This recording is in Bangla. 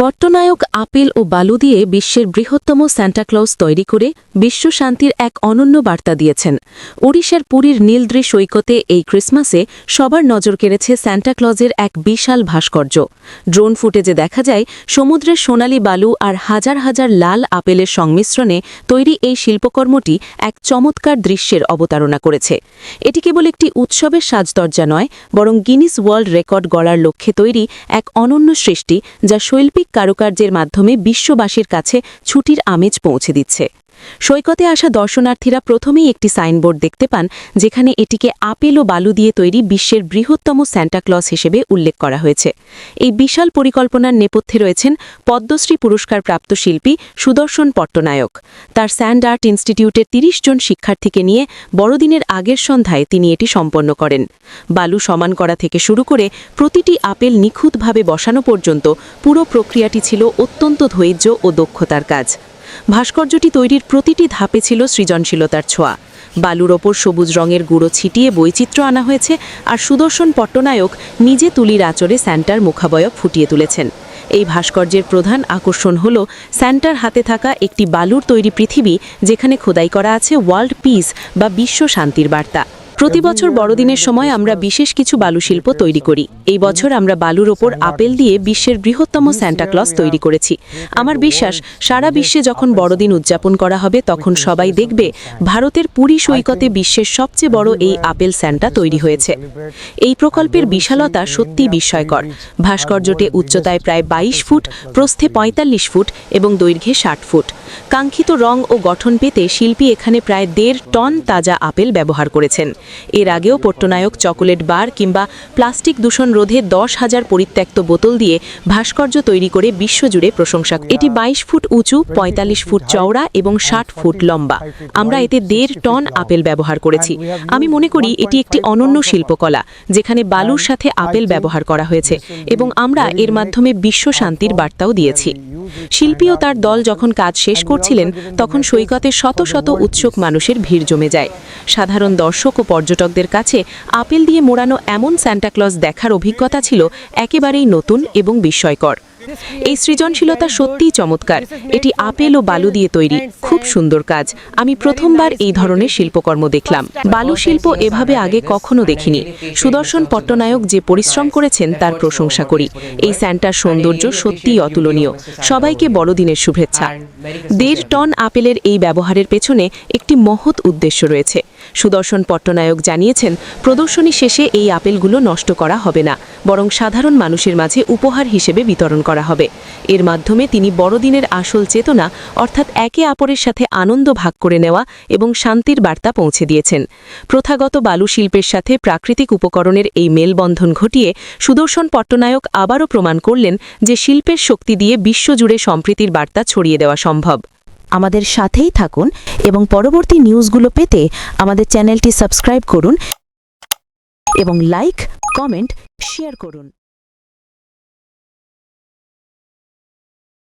পট্টনায়ক আপেল ও বালু দিয়ে বিশ্বের বৃহত্তম স্যান্টাক্লজ তৈরি করে বিশ্ব শান্তির এক অনন্য বার্তা দিয়েছেন। ওড়িশার পুরীর নীলদ্রি সৈকতে এই ক্রিসমাসে সবার নজর কেড়েছে স্যান্টাক্লজের এক বিশাল ভাস্কর্য। ড্রোন ফুটেজে দেখা যায়, সমুদ্রের সোনালি বালু আর হাজার হাজার লাল আপেলের সংমিশ্রণে তৈরি এই শিল্পকর্মটি এক চমৎকার দৃশ্যের অবতারণা করেছে। এটি কেবল একটি উৎসবের সাজদরজা নয়, বরং গিনিস ওয়ার্ল্ড রেকর্ড গড়ার লক্ষ্যে তৈরি এক অনন্য সৃষ্টি, যা শৈল্পিক কারুকার্যের মাধ্যমে বিশ্ববাসীর কাছে ছুটির আমেজ পৌঁছে দিচ্ছে। সৈকতে আসা দর্শনার্থীরা প্রথমেই একটি সাইনবোর্ড দেখতে পান, যেখানে এটিকে আপেল ও বালু দিয়ে তৈরি বিশ্বের বৃহত্তম স্যান্টাক্লজ হিসেবে উল্লেখ করা হয়েছে। এই বিশাল পরিকল্পনার নেপথ্যে রয়েছেন পদ্মশ্রী পুরস্কারপ্রাপ্ত শিল্পী সুদর্শন পট্টনায়ক। তার স্যান্ড আর্ট ইনস্টিটিউটের ৩০ জন শিক্ষার্থীকে নিয়ে বড়দিনের আগের সন্ধ্যায় তিনি এটি সম্পন্ন করেন। বালু সমান করা থেকে শুরু করে প্রতিটি আপেল নিখুঁতভাবে বসানো পর্যন্ত পুরো প্রক্রিয়াটি ছিল অত্যন্ত ধৈর্য ও দক্ষতার কাজ। ভাস্কর্যটি তৈরির প্রতিটি ধাপে ছিল সৃজনশীলতার ছোঁয়া। বালুর ওপর সবুজ রঙের গুঁড়ো ছিটিয়ে বৈচিত্র্য আনা হয়েছে আর সুদর্শন পট্টনায়ক নিজে তুলির আচরে স্যান্টার মুখাবয়ব ফুটিয়ে তুলেছেন। এই ভাস্কর্যের প্রধান আকর্ষণ হল স্যান্টার হাতে থাকা একটি বালুর তৈরি পৃথিবী যেখানে খোদাই করা আছে ওয়ার্ল্ড পিস বা বিশ্ব শান্তির বার্তা। প্রতি বছর বড়দিনের সময় আমরা বিশেষ কিছু বালু শিল্প তৈরি করি। এই বছর আমরা বালুর ওপর আপেল দিয়ে বিশ্বের বৃহত্তম স্যান্টাক্লজ তৈরি করেছি। আমার বিশ্বাস, সারা বিশ্বে যখন বড়দিন উদযাপন করা হবে, তখন সবাই দেখবে ভারতের পুরী সৈকতে বিশ্বের সবচেয়ে বড় এই আপেল স্যান্টা তৈরি হয়েছে। এই প্রকল্পের বিশালতা সত্যিই বিস্ময়কর। ভাস্কর্যটি উচ্চতায় প্রায় ২২ ফুট, প্রস্থে ৪৫ ফুট এবং দৈর্ঘ্যে ষাট ফুট। কাঙ্ক্ষিত রং ও গঠন পেতে শিল্পী এখানে প্রায় দেড় টন তাজা আপেল ব্যবহার করেছেন। এর আগেও পট্টনায়ক চকোলেট বার কিংবা প্লাস্টিক দূষণ রোধে দশ হাজার পরিত্যক্ত বোতল দিয়ে ভাস্কর্য তৈরি করে বিশ্বজুড়ে প্রশংসা। এটি ২২ ফুট উঁচু ৪৫ ফুট চওড়া এবং ষাট ফুট লম্বা। আমরা এতে দেড় টন আপেল ব্যবহার করেছি। আমি মনে করি এটি একটি অনন্য শিল্পকলা, যেখানে বালুর সাথে আপেল ব্যবহার করা হয়েছে এবং আমরা এর মাধ্যমে বিশ্ব শান্তির বার্তাও দিয়েছি। শিল্পী ও তার দল যখন কাজ শেষ করছিলেন, তখন সৈকতে শত শত উৎসুক মানুষের ভিড় জমে যায়। সাধারণ দর্শক ও পর্যটকদের কাছে আপেল দিয়ে মোড়ানো এমন স্যান্টাক্লজ দেখার অভিজ্ঞতা ছিল একেবারেই নতুন এবং বিস্ময়কর। এই সৃজনশীলতা সত্যিই চমৎকার। এটি আপেল ও বালু দিয়ে তৈরি। খুব সুন্দর কাজ। আমি প্রথমবার এই ধরনের শিল্পকর্ম দেখলাম। বালু শিল্প এভাবে আগে কখনো দেখিনি। সুদর্শন পট্টনায়ক যে পরিশ্রম করেছেন তার প্রশংসা করি। এই স্যান্টার সৌন্দর্য সত্যিই অতুলনীয়। সবাইকে বড়দিনের শুভেচ্ছা। দেড় টন আপেলের এই ব্যবহারের পেছনে একটি মহৎ উদ্দেশ্য রয়েছে। সুদর্শন পট্টনায়ক জানিয়েছেন, প্রদর্শনী শেষে এই আপেলগুলো নষ্ট করা হবে না। বরং সাধারণ মানুষের মাঝে উপহার হিসেবে বিতরণ করা হবে। এর মাধ্যমে তিনি বড়দিনের আসল চেতনা, অর্থাৎ একে অপরের সাথে আনন্দ ভাগ করে নেওয়া এবং শান্তির বার্তা পৌঁছে দিয়েছেন। প্রথাগত বালু শিল্পের সাথে প্রাকৃতিক উপকরণের এই মেলবন্ধন ঘটিয়ে সুদর্শন পট্টনায়ক আবারও প্রমাণ করলেন যে শিল্পের শক্তি দিয়ে বিশ্বজুড়ে সম্প্রীতির বার্তা ছড়িয়ে দেওয়া সম্ভব। আমাদের সাথেই থাকুন এবং পরবর্তী নিউজগুলো পেতে আমাদের চ্যানেলটি সাবস্ক্রাইব করুন এবং লাইক, কমেন্ট, শেয়ার করুন।